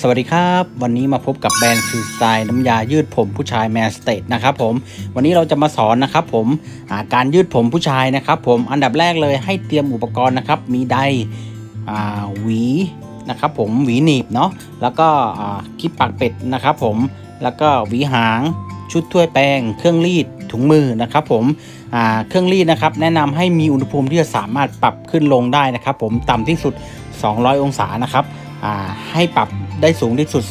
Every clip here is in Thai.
สวัสดีครับ วันนี้มาพบกับแบรนด์ฟรีสไตล์น้ำยายืดผมผู้ชายแมนสเตทนะครับผมวันนี้เราจะมาสอนนะครับผมาการยืดผมผู้ชายนะครับผมอันดับแรกเลยให้เตรียมอุปกรณ์นะครับ มีไดอ่าหวีนะครับผมหวีหนีบเนาะแล้วก็คลิปปากเป็ดนะครับผมแล้วก็หวีหางชุดถ้วยแป้งเครื่องรีดถุงมือนะครับผมเครื่องรีดนะครับแนะนำให้มีอุณหภูมิที่จะสามารถปรับขึ้นลงได้นะครับผมต่ำที่สุด 200 องศานะครับ ให้ปรับได้สูงที่สุด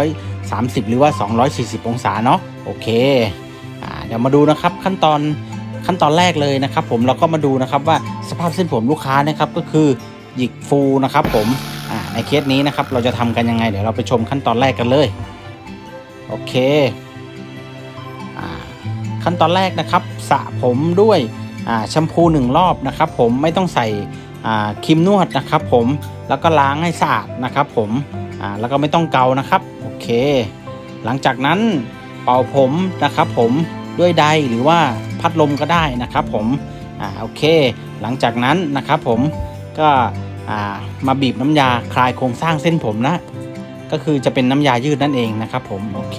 230 หรือว่า 240 องศาเนาะโอเคอเดี๋ยวมาดูนะครับขั้นตอนขั้นตอนแรกเลยนะครับผมเราก็มาดูนะครับว่าสภาพเส้นผมลูกค้านะครับก็คือหยิกฟูนะครับผมในเคสนี้นะครับเราจะทำกันยังไงเดี๋ยวเราไปชมขั้นตอนแรกกันเลยโอเคอขั้นตอนแรกนะครับสระผมด้วยแชมพูหนึ่งรอบนะครับผมไม่ต้องใส่ ครีมนวดนะครับผมแล้วก็ล้างให้สะอาดนะครับผมแล้วก็ไม่ต้องเกานะครับโอเค หลังจากนั้นเป่าผมนะครับผมด้วยไดร์หรือว่าพัดลมก็ได้นะครับผมอ่าโอเค หลังจากนั้นนะครับผมก็อ่ามาบีบน้ำยาคลายโครงสร้างเส้นผมนะ ก็คือจะเป็นน้ำยายืดนั่นเองนะครับผมโอเค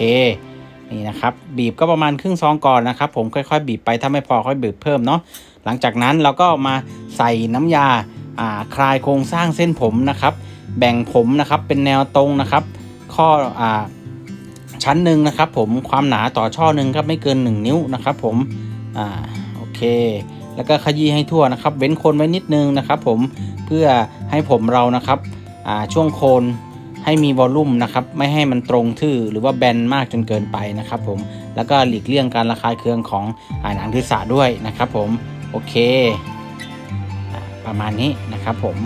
นี่นะครับบีบก็ประมาณครึ่งซองก่อนนะครับผมค่อยๆ บีบไปถ้าไม่พอค่อยบีบเพิ่มเนาะหลังจากนั้นเราก็มา ใส่น้ำยาอ่าคลายโครงสร้างเส้นผมนะครับ แบ่งผมนะครับเป็นแนวตรงนะครับ ข้ออชั้นหนึ่งนะครับ ผมความหนาต่อช่อหนึ่งครับไม่เกิน 1 นิ้วนะครับ ผมอ่าโอเค แล้วก็ขยี้ให้ทั่วนะครับ เว้นโคนไว้นิดนึงนะครับ ผมเพื่อให้ผมเรานะครับอ่าช่วงโคนให้มีวอลลุ่มนะครับไม่ให้มันตรงทื่อหรือว่าแบนมากจนเกินไปนะครับ ผมแล้วก็หลีกเลี่ยงการระคายเคืองของหนังศีรษะด้วยนะครับ ผมโอเค ประมาณนี้นะครับผม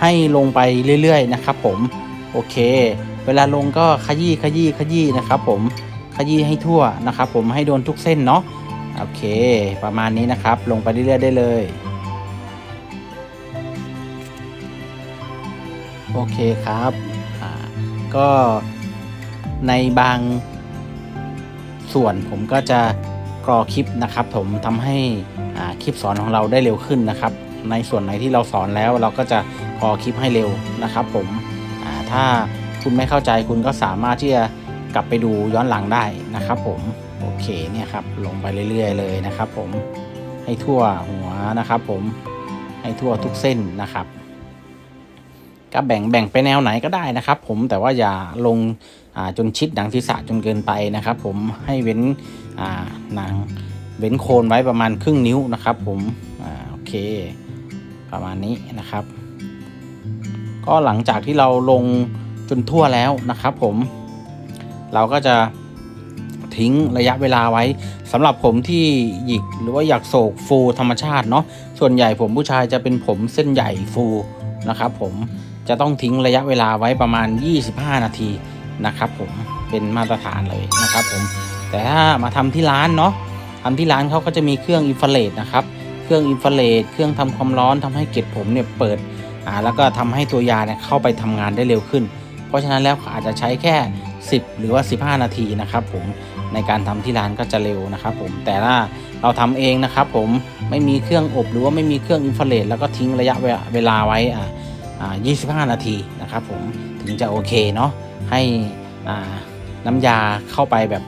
ให้ลงไปเรื่อย ๆ นะครับผมโอเค เวลาลงก็ขยี้ขยี้ขยี้นะครับ ผมขยี้ให้ทั่วนะครับ ผมให้โดนทุกเส้นเนาะโอเค ประมาณนี้นะครับ ลงไปเรื่อย ๆ ได้เลยโอเคครับก็ในบางส่วนผมก็จะ กรอคลิปนะครับผมทำให้คลิปสอนของเราได้เร็วขึ้นนะครับ ในส่วนไหนที่เราสอนแล้วเราก็จะกรอคลิปให้เร็วนะครับผมถ้าคุณไม่เข้าใจคุณก็สามารถที่จะกลับไปดูย้อนหลังได้นะครับผมโอเคเนี่ยครับลงไปเรื่อย ๆ เลยนะครับ ผมให้ทั่วหัวนะครับ ผมให้ทั่วทุกเส้นนะครับก็แบ่งแบ่งไปแนวไหนก็ได้นะครับ ผมแต่ว่าอย่าลงาจนชิดหนังศีรษะจนเกินไปนะครับ ผมให้เว้น หนังเว้นโคนไว้ประมาณครึ่งนิ้วนะครับผมอโอเค ประมาณนี้นะครับ ก็หลังจากที่เราลงจนทั่วแล้วนะครับผม เราก็จะทิ้งระยะเวลาไว้สำหรับผมที่หยิกหรือว่าอยากโศกฟูธรรมชาติเนาะส่วนใหญ่ผมผู้ชายจะเป็นผมเส้นใหญ่ฟูนะครับผมจะต้องทิ้งระยะเวลาไว้ประมาณ 25 นาทีนะครับผมเป็นมาตรฐานเลยนะครับผม แต่ถ้ามาทำที่ร้านเนาะทำที่ร้านเขาก็จะมีเครื่องอินฟราเรดนะครับเครื่องอินฟราเรดเครื่องทำความร้อนทำให้เกล็ดผมเนี่ยเปิดอ่าแล้วก็ทำให้ตัวยาเนี่ยเข้าไปทำงานได้เร็วขึ้น เพราะฉะนั้นแล้วอาจจะใช้แค่ 10 หรือว่า 15 นาทีนะครับผมในการทำที่ร้านก็จะเร็วนะครับผมแต่ถ้าเราทำเองนะครับผมไม่มีเครื่องอบหรือว่าไม่มีเครื่องอินฟราเรดแล้วก็ทิ้งระยะเวลาไว้อ่าอ่า25 นาทีนะครับผมถึงจะโอเคเนาะให้อ่าน้ำยาเข้าไปแบบ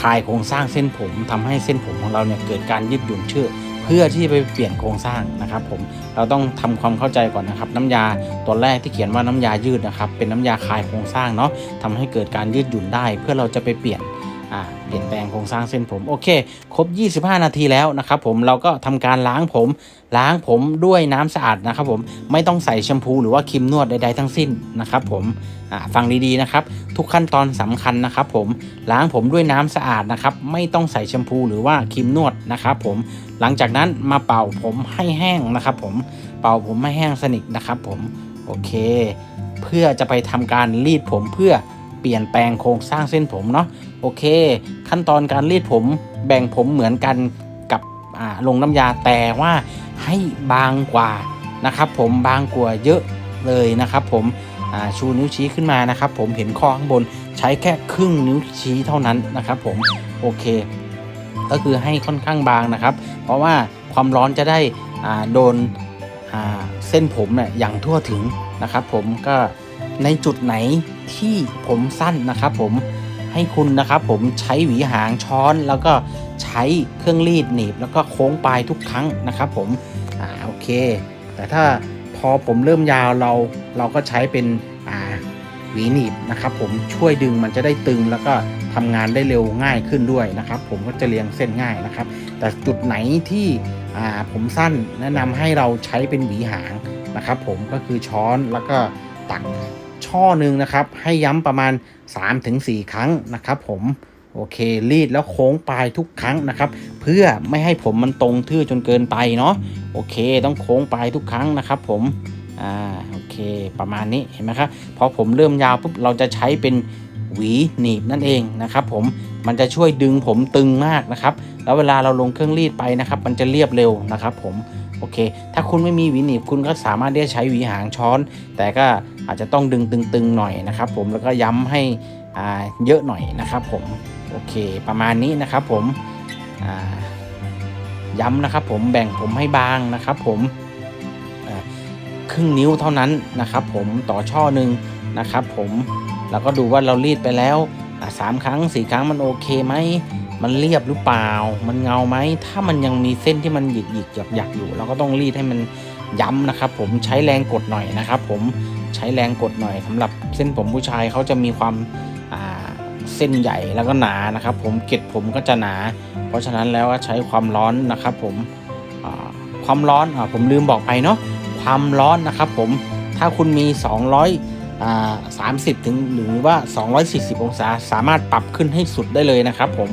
คลายโครงสร้างเส้นผมทำให้เส้นผมของเราเนี่ยเกิดการยืดหยุ่นเชื่อเพื่อที่ไปเปลี่ยนโครงสร้างนะครับ ผมเราต้องทำความเข้าใจก่อนนะครับ น้ำยาตัวแรกที่เขียนว่าน้ำยายืดนะครับ เป็นน้ำยาคลายโครงสร้างเนาะทำให้เกิดการยืดหยุ่นได้ เพื่อเราจะไปเปลี่ยน อ่าเปลี่ยนแปลงโครงสร้างเส้นผมโอเค ครบ 25 นาทีแล้วนะครับผมเราก็ทำการล้างผมล้างผมด้วยน้ำสะอาดนะครับผมไม่ต้องใส่แชมพูหรือว่าครีมนวดใดๆทั้งสิ้นนะครับผมฟังดีๆนะครับ ทุกขั้นตอนสำคัญนะครับผมล้างผมด้วยน้ำสะอาดนะครับไม่ต้องใส่แชมพูหรือว่าครีมนวดนะครับผมหลังจากนั้นมาเป่าผมให้แห้งนะครับผมเป่าผมให้แห้งสนิทนะครับผมโอเค เพื่อจะไปทำการรีดผมเพื่อเปลี่ยนแปลงโครงสร้างเส้นผมเนาะ โอเค ขั้นตอนการรีดผมแบ่งผมเหมือนกันกับลงน้ำยาแต่ว่าให้บางกว่านะครับผมบางกว่าเยอะเลยนะครับผมชูนิ้วชี้ขึ้นมานะครับ ผมเห็นข้อข้างบนใช้แค่ครึ่งนิ้วชี้เท่านั้นนะครับผมโอเค ก็คือให้ค่อนข้างบางนะครับ เพราะว่าความร้อนจะได้โดนเส้นผมเนี่ยอย่างทั่วถึงนะครับ ผมก็ในจุดไหนที่ผมสั้นนะครับ ผม ให้คุณนะครับผมใช้หวีหางช้อนแล้วก็ใช้เครื่องรีดหนีบ แล้วก็โค้งปลายทุกครั้งนะครับผมอ่าโอเค แต่ถ้าพอผมเริ่มยาวเราเราก็ใช้เป็นอ่าหวีหนีบนะครับผมช่วยดึงมันจะได้ตึงแล้วก็ทำงานได้เร็วง่ายขึ้นด้วยนะครับ ผมก็จะเรียงเส้นง่ายนะครับ แต่จุดไหนที่อ่าผมสั้นแนะนำให้เราใช้เป็นหวีหางนะครับ ผมก็คือช้อนแล้วก็ตัก ช่อหนึ่งนะครับ ให้ย้ำประมาณ 3-4 ครั้งนะครับผมโอเครีดแล้วโค้งปลายทุกครั้งนะครับ เพื่อไม่ให้ผมมันตรงทื่อจนเกินไปเนาะโอเค ต้องโค้งปลายทุกครั้งนะครับ ผมอ่าโอเค ประมาณนี้เห็นไหมครับพอผมเริ่มยาวปุ๊บเราจะใช้เป็นหวีหนีบนั่นเองนะครับ ผมมันจะช่วยดึงผมตึงมากนะครับ แล้วเวลาเราลงเครื่องรีดไปนะครับ มันจะเรียบเร็วนะครับ ผมโอเค ถ้าคุณไม่มีหวีหนีบคุณก็สามารถที่จะใช้หวีหางช้อน แต่ก็ อาจจะต้องดึงตึงๆหน่อยนะครับผมแล้วก็ย้ำให้เยอะหน่อยนะครับผมโอเคประมาณนี้นะครับผมย้ำนะครับผมแบ่งผมให้บางนะครับผมครึ่งนิ้วเท่านั้นนะครับผมต่อช่อหนึ่งนะครับผมแล้วก็ดูว่าเรารีดไปแล้วสามครั้งสี่ครั้งมันโอเคไหมมันเรียบหรือเปล่า มันเงาไหม ถ้ามันยังมีเส้นที่มันหยิกหยิกหยักหยักอยู่ เราก็ต้องรีดให้มันย้ำนะครับ ผมใช้แรงกดหน่อยนะครับ ผม ใช้แรงกดหน่อยสำหรับเส้นผมผู้ชายเขาจะมีความเส้นใหญ่แล้วก็หนานะครับ ผมเกล็ดผมก็จะหนา เพราะฉะนั้นแล้วก็ใช้ความร้อนนะครับ ผมความร้อนอผมลืมบอกไปเนาะความร้อนนะครับ ผมถ้าคุณมี 230ถึงหรือว่า 240 องศาสามารถปรับขึ้นให้สุดได้เลยนะครับ ผม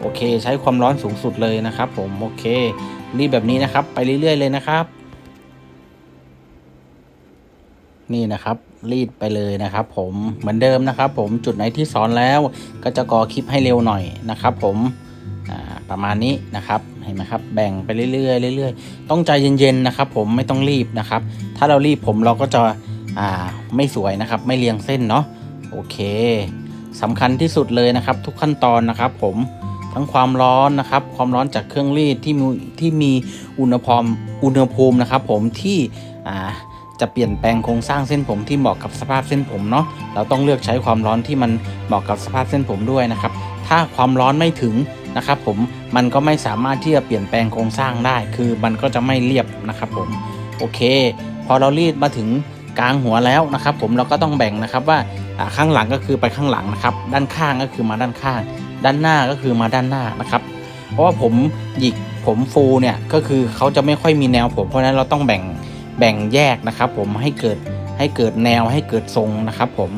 โอเค ใช้ความร้อนสูงสุดเลยนะครับ ผมโอเครีบแบบนี้นะครับ ไปเรื่อย ๆ เลยนะครับ นี่นะครับรีดไปเลยนะครับ ผมเหมือนเดิมนะครับ ผมจุดไหนที่สอนแล้ว ก็จะกอคลิปให้เร็วหน่อยนะครับ ผมประมาณนี้นะครับเห็นไหมครับ แบ่งไปเรื่อยๆเรื่อยๆต้องใจเย็นๆนะครับ ผมไม่ต้องรีบนะครับ ถ้าเรารีบผมเราก็จะอ่าไม่สวยนะครับ ไม่เรียงเส้นเนาะโอเคสำคัญที่สุดเลยนะครับ ทุกขั้นตอนนะครับ ผมทั้งความร้อนนะครับ ความร้อนจากเครื่องรีดที่มีที่มีอุณหภูมิอุณหภูมินะครับ ผมที่อ่า จะเปลี่ยนแปลงโครงสร้างเส้นผมที่เหมาะกับสภาพเส้นผมเนาะเราต้องเลือกใช้ความร้อนที่มันเหมาะกับสภาพเส้นผมด้วยนะครับ ถ้าความร้อนไม่ถึงนะครับผมมันก็ไม่สามารถที่จะเปลี่ยนแปลงโครงสร้างได้ คือมันก็จะไม่เรียบนะครับผมโอเค พอเรารีดมาถึงกลางหัวแล้วนะครับ ผมเราก็ต้องแบ่งนะครับว่าข้างหลังก็คือไปข้างหลังนะครับ ด้านข้างก็คือมาด้านข้าง ด้านหน้าก็คือมาด้านหน้านะครับ เพราะว่าผมหยิกผมฟูเนี่ยก็คือเขาจะไม่ค่อยมีแนวผมเพราะนั้นเราต้องแบ่ง แบ่งแยกนะครับผมให้เกิดให้เกิดแนวให้เกิดทรงนะครับผม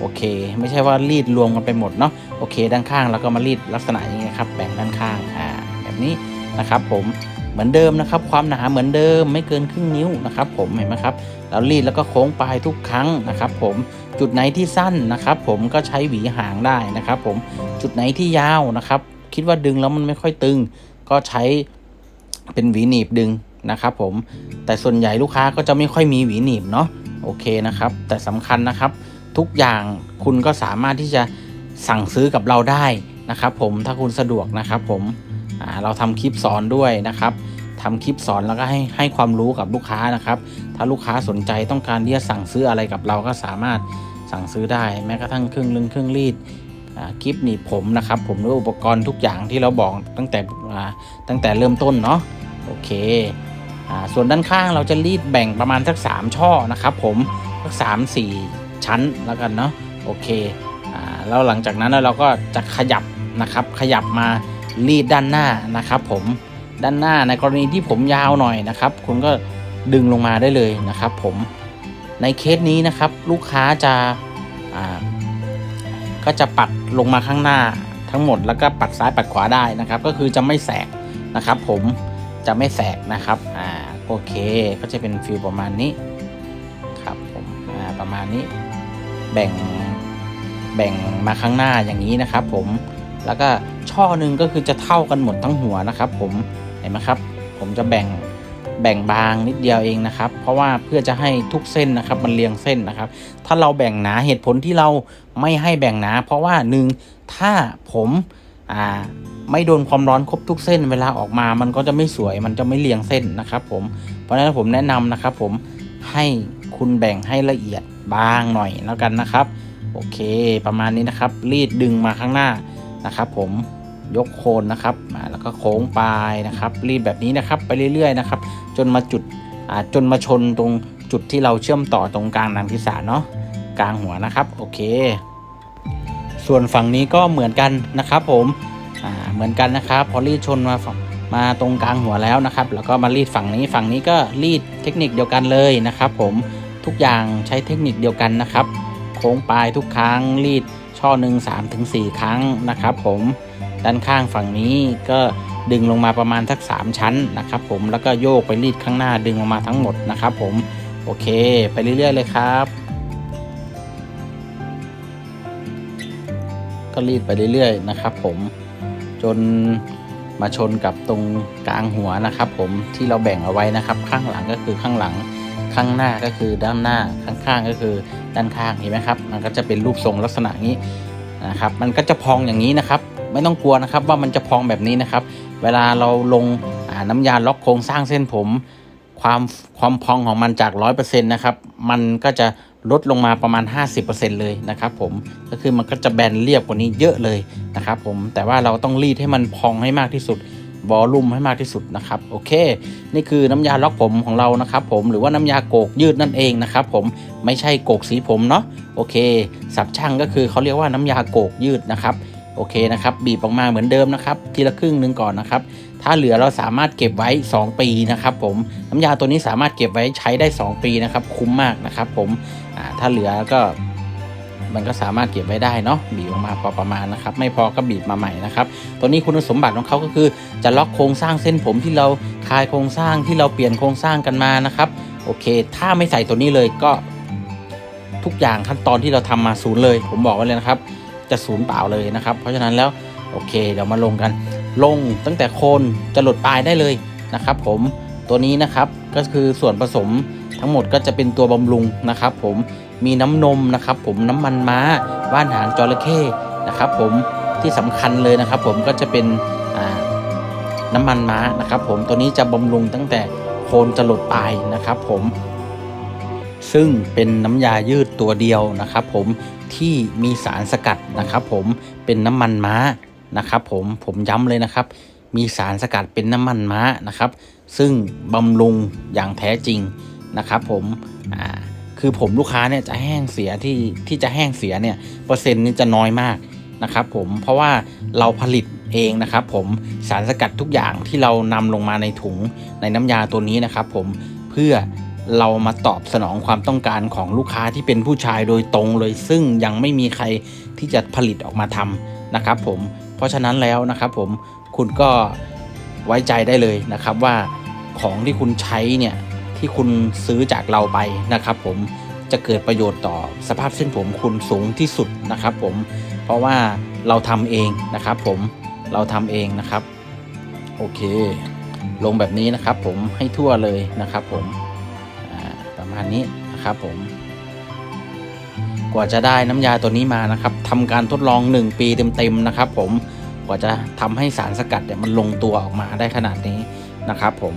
โอเค ไม่ใช่ว่ารีดรวมกันไปหมดเนาะโอเค ด้านข้างเราก็มารีดลักษณะอย่างนี้ครับแบ่งด้านข้างอ่าแบบนี้นะครับผมเหมือนเดิมนะครับ ความหนาเหมือนเดิมไม่เกินครึ่งนิ้วนะครับผมเห็นไหมครับเรารีดแล้วก็โค้งปลายทุกครั้งนะครับ ผมจุดไหนที่สั้นนะครับ ผมก็ใช้หวีหางได้นะครับ ผมจุดไหนที่ยาวนะครับ คิดว่าดึงแล้วมันไม่ค่อยตึง ก็ใช้เป็นหวีหนีบดึง นะครับผมแต่ส่วนใหญ่ลูกค้าก็จะไม่ค่อยมีหวีหนีบเนาะโอเคนะครับ แต่สำคัญนะครับ ทุกอย่างคุณก็สามารถที่จะสั่งซื้อกับเราได้นะครับ ผมถ้าคุณสะดวกนะครับ ผมเราทำคลิปสอนด้วยนะครับทำคลิปสอนแล้วก็ให้ให้ความรู้กับลูกค้านะครับ ถ้าลูกค้าสนใจต้องการที่จะสั่งซื้ออะไรกับเราก็สามารถสั่งซื้อได้ แม้กระทั่งเครื่องลึงเครื่องรีดคลิปหนีบผมนะครับ ผมด้วยอุปกรณ์ทุกอย่างที่เราบอกตั้งแต่ตั้งแต่เริ่มต้นเนาะโอเค ส่วนด้านข้างเราจะรีดแบ่งประมาณสัก 3 ช่อนะครับผมสักสามสี่ชั้นแล้วกันเนาะโอเคอแล้วหลังจากนั้นเราก็จะขยับนะครับขยับมารีดด้านหน้านะครับผมด้านหน้าในกรณีที่ผมยาวหน่อยนะครับ คุณก็ดึงลงมาได้เลยนะครับ ผมในเคสนี้นะครับลูกค้าจะาก็จะปัดลงมาข้างหน้าทั้งหมดแล้วก็ปัดซ้ายปัดขวาได้นะครับ ก็คือจะไม่แสกนะครับ ผม จะไม่แสกนะครับอ่าโอเคก็จะเป็นฟิลประมาณนี้ครับผมอ่าประมาณนี้แบ่งแบ่งมาข้างหน้าอย่างนี้นะครับ ผมแล้วก็ช่อหนึ่งก็คือจะเท่ากันหมดทั้งหัวนะครับ ผมเห็นไหมครับ ผมจะแบ่งแบ่งบางนิดเดียวเองนะครับ เพราะว่าเพื่อจะให้ทุกเส้นนะครับ มันเรียงเส้นนะครับ ถ้าเราแบ่งหนาเหตุผลที่เราไม่ให้แบ่งหนา เพราะว่าหนึ่งถ้าผมอ่า ไม่โดนความร้อนครบทุกเส้นเวลาออกมามันก็จะไม่สวยมันจะไม่เรียงเส้นนะครับผมเพราะฉะนั้นผมแนะนำนะครับผมให้คุณแบ่งให้ละเอียดบางหน่อยแล้วกันนะครับ โอเคประมาณนี้นะครับ รีดดึงมาข้างหน้านะครับผมยกโคนนะครับอ่าแล้วก็โค้งปลายนะครับ รีดแบบนี้นะครับไปเรื่อยๆนะครับ จนมาจุดจนมาชนตรงจุดที่เราเชื่อมต่อตรงกลางนังศีรษะเนาะกลางหัวนะครับ โอเค ส่วนฝั่งนี้ก็เหมือนกันนะครับผม เหมือนกันนะครับ พอรีดชนมามาตรงกลางหัวแล้วนะครับ แล้วก็มารีดฝั่งนี้ฝั่งนี้ก็รีดเทคนิคเดียวกันเลยนะครับ ผมทุกอย่างใช้เทคนิคเดียวกันนะครับ โค้งปลายทุกครั้งรีดช่อหนึ่งสามถึงสี่ครั้งนะครับ ผมด้านข้างฝั่งนี้ก็ดึงลงมาประมาณสักสามชั้นนะครับ ผมแล้วก็โยกไปรีดข้างหน้าดึงลงมาทั้งหมดนะครับ ผมโอเค ไปเรื่อยๆเลยครับ ก็รีดไปเรื่อยๆนะครับ ผม จนมาชนกับตรงกลางหัวนะครับ ผมที่เราแบ่งเอาไว้นะครับ ข้างหลังก็คือข้างหลังข้างหน้าก็คือด้านหน้าข้างๆก็คือด้านข้างเห็นไหมครับ มันก็จะเป็นรูปทรงลักษณะนี้นะครับ มันก็จะพองอย่างนี้นะครับ ไม่ต้องกลัวนะครับว่ามันจะพองแบบนี้นะครับ เวลาเราลงน้ำยาล็อกโครงสร้างเส้นผม ความความพองของมันจาก 100%นะครับ มันก็จะ ลดลงมาประมาณ 50%เลยนะครับผมก็คือมันก็จะแบนเรียบกว่านี้เยอะเลยนะครับผมแต่ว่าเราต้องรีดให้มันพองให้มากที่สุดวอลลุ่มให้มากที่สุดนะครับโอเค นี่คือน้ำยาล็อกผมของเรานะครับผมหรือว่าน้ำยาโกกยืดนั่นเองนะครับผมไม่ใช่โกกสีผมเนาะโอเคสับช่างก็คือเขาเรียกว่าน้ำยาโกกยืดนะครับ โอเคนะครับ บีบออกมาเหมือนเดิมนะครับ ทีละครึ่งหนึ่งก่อนนะครับ ถ้าเหลือเราสามารถเก็บไว้ 2 ปีนะครับ ผมน้ำยาตัวนี้สามารถเก็บไว้ใช้ได้ 2 ปีนะครับ คุ้มมากนะครับ ผมถ้าเหลือก็มันก็สามารถเก็บไว้ได้เนาะบีบออกมาพอประมาณนะครับ ไม่พอก็บีบมาใหม่นะครับตัวนี้คุณสมบัติของเขาก็คือ จะล็อกโครงสร้างเส้นผมที่เราคลายโครงสร้างที่เราเปลี่ยนโครงสร้างกันมานะครับ โอเค ถ้าไม่ใส่ตัวนี้เลยก็ทุกอย่างขั้นตอนที่เราทำมาศูนย์เลย ผมบอกไว้เลยนะครับ จะศูนย์เปล่าเลยนะครับ เพราะฉะนั้นแล้วโอเคเดี๋ยวมาลงกัน ลงตั้งแต่โคนจะหลดปลายได้เลยนะครับผมตัวนี้นะครับก็คือส่วนผสมทั้งหมดก็จะเป็นตัวบำรุงนะครับ ผมมีน้ำนมนะครับผมน้ำมันม้าว่านหางจระเข้นะครับ ผมที่สำคัญเลยนะครับ ผมก็จะเป็นน้ำมันม้านะครับ ผมตัวนี้จะบำรุงตั้งแต่โคนจะหลดปลายนะครับ ผมซึ่งเป็นน้ำยายืดตัวเดียวนะครับ ผม ที่มีสารสกัดนะครับ ผมเป็นน้ำมันม้านะครับ ผมผมย้ำเลยนะครับ มีสารสกัดเป็นน้ำมันม้านะครับ ซึ่งบำรุงอย่างแท้จริงนะครับ ผมอ่าคือผมลูกค้าเนี่ยจะแห้งเสียที่ที่จะแห้งเสียเนี่ยเปอร์เซ็นต์นี่จะน้อยมากนะครับผมเพราะว่าเราผลิตเองนะครับ ผมสารสกัดทุกอย่างที่เรานำลงมาในถุงในน้ำยาตัวนี้นะครับ ผมเพื่อ เรามาตอบสนองความต้องการของลูกค้าที่เป็นผู้ชายโดยตรงเลย ซึ่งยังไม่มีใครที่จะผลิตออกมาทำนะครับผมเพราะฉะนั้นแล้วนะครับผมคุณก็ไว้ใจได้เลยนะครับว่าของที่คุณใช้เนี่ยที่คุณซื้อจากเราไปนะครับผมจะเกิดประโยชน์ต่อสภาพเส้นผมคุณสูงที่สุดนะครับผมเพราะว่าเราทำเองนะครับผมเราทำเองนะครับ โอเค ลงแบบนี้นะครับผมให้ทั่วเลยนะครับผม มาณนี้นะครับผม กว่าจะได้น้ำยาตัวนี้มานะครับทำการทดลอง 1 ปีเต็มๆนะครับ ผมกว่าจะทำให้สารสกัดเนี่ยมันลงตัวออกมาได้ขนาดนี้นะครับ ผม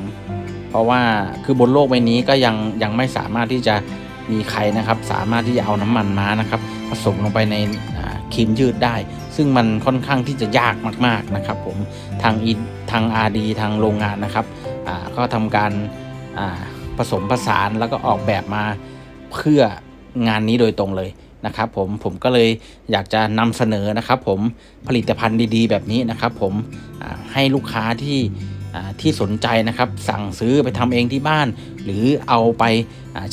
เพราะว่าคือบนโลกใบนี้ก็ยังยังไม่สามารถที่จะมีใครนะครับ สามารถที่จะเอาน้ำมันม้านะครับ ผสมลงไปในครีมยืดได้ ซึ่งมันค่อนข้างที่จะยากมาก ๆนะครับ ผมทางอีทาง RD ทางโรงงานนะครับก็ทำการ ผสมผสานแล้วก็ออกแบบมาเพื่องานนี้โดยตรงเลยนะครับผมผมก็เลยอยากจะนำเสนอนะครับผมผลิตภัณฑ์ดีๆ แบบนี้นะครับ ผมให้ลูกค้าที่ที่สนใจนะครับสั่งซื้อไปทำเองที่บ้าน หรือเอาไป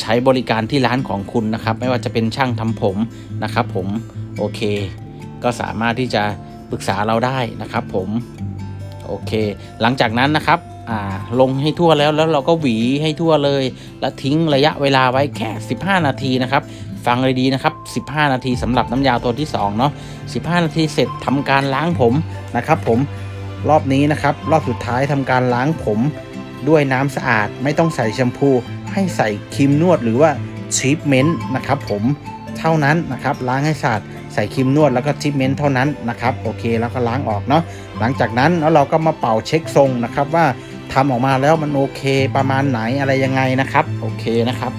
ใช้บริการที่ร้านของคุณนะครับ ไม่ว่าจะเป็นช่างทำผมนะครับ ผมโอเค ก็สามารถที่จะปรึกษาเราได้นะครับ ผมโอเค หลังจากนั้นนะครับ อ่าลงให้ทั่วแล้วแล้วเราก็หวีให้ทั่วเลย แล้วทิ้งระยะเวลาไว้แค่ 15 นาทีนะครับฟังเลยดีนะครับ 15 นาทีสำหรับน้ำยาตัวที่2เนาะ15 นาทีเสร็จทำการล้างผมนะครับผมรอบนี้นะครับ รอบสุดท้ายทำการล้างผมด้วยน้ำสะอาดไม่ต้องใส่แชมพู ให้ใส่ครีมนวดหรือว่าชีทเมนต์นะครับผมเท่านั้นนะครับล้างให้สะอาดใส่ครีมนวดแล้วก็ชีทเมนต์เท่านั้นนะครับโอเคแล้วก็ล้างออกเนาะหลังจากนั้นแล้วเราก็มาเป่าเช็คทรงนะครับว่า ทำออกมาแล้วมันโอเคประมาณไหนอะไรยังไงนะครับ โอเคนะครับ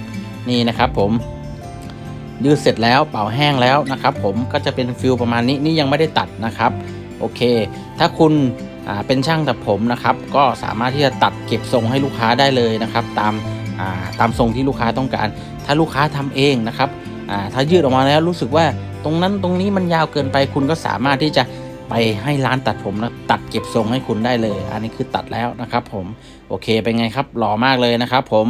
นี่นะครับผมยืดเสร็จแล้วเป่าแห้งแล้วนะครับ ผมก็จะเป็นฟิลประมาณนี้นี่ยังไม่ได้ตัดนะครับ โอเค ถ้าคุณเป็นช่างตัดผมนะครับ ก็สามารถที่จะตัดเก็บทรงให้ลูกค้าได้เลยนะครับ ตามาตามทรงที่ลูกค้าต้องการ ถ้าลูกค้าทำเองนะครับถ้ายืดออกมาแล้วรู้สึกว่าตรงนั้นตรงนี้มันยาวเกินไปคุณก็สามารถที่จะ ไปให้ร้านตัดผมนะตัดเก็บทรงให้คุณได้เลย อันนี้คือตัดแล้วนะครับผมโอเคเป็นไงครับหล่อมากเลยนะครับผม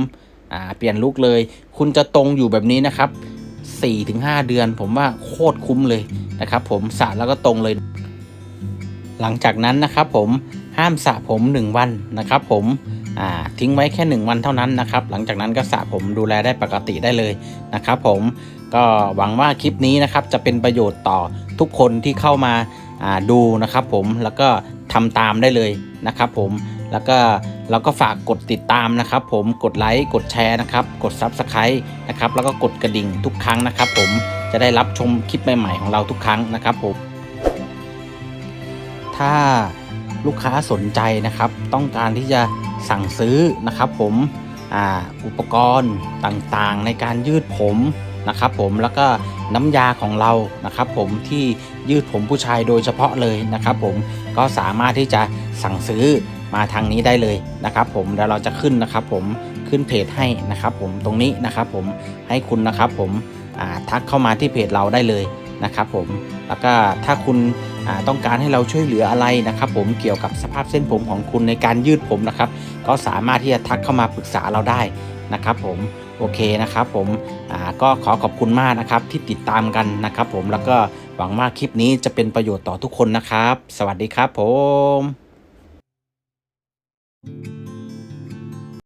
อ่าเปลี่ยนลุคเลย คุณจะตรงอยู่แบบนี้นะครับ 4-5 เดือน ผมว่าโคตรคุ้มเลยนะครับผมสระแล้วก็ตรงเลย หลังจากนั้นนะครับผมห้ามสระผม 1 วันนะครับผมอ่าทิ้งไว้แค่ 1 วันเท่านั้นนะครับ หลังจากนั้นก็สระผมดูแลได้ปกติได้เลยนะครับผมก็หวังว่าคลิปนี้นะครับจะเป็นประโยชน์ต่อทุกคนที่เข้ามา ดูนะครับผมแล้วก็ทำตามได้เลยนะครับผมแล้วก็เราก็ฝากกดติดตามนะครับ ผมกดไลค์กดแชร์นะครับ กด Subscribe นะครับแล้วก็กดกระดิ่งทุกครั้งนะครับ ผมจะได้รับชมคลิปใหม่ๆของเราทุกครั้งนะครับผมถ้าลูกค้าสนใจนะครับ ต้องการที่จะสั่งซื้อนะครับผมออุปกรณ์ต่างๆ ในการยืดผมนะครับ ผมแล้วก็น้ำยาของเรานะครับ ผมที่ ยืดผมผู้ชายโดยเฉพาะเลยนะครับผมก็สามารถที่จะสั่งซื้อมาทางนี้ได้เลยนะครับผมเดี๋ยวเราจะขึ้นนะครับผมขึ้นเพจให้นะครับผมตรงนี้นะครับผมให้คุณนะครับผมทักเข้ามาที่เพจเราได้เลยนะครับผมแล้วก็ถ้าคุณต้องการให้เราช่วยเหลืออะไรนะครับผมเกี่ยวกับสภาพเส้นผมของคุณในการยืดผมนะครับ ก็สามารถที่จะทักเข้ามาปรึกษาเราได้นะครับผมโอเคนะครับผมก็ขอขอบคุณมากนะครับที่ติดตามกันนะครับผมแล้วก็ หวังว่าคลิปนี้จะเป็นประโยชน์ต่อทุกคนนะครับ สวัสดีครับผม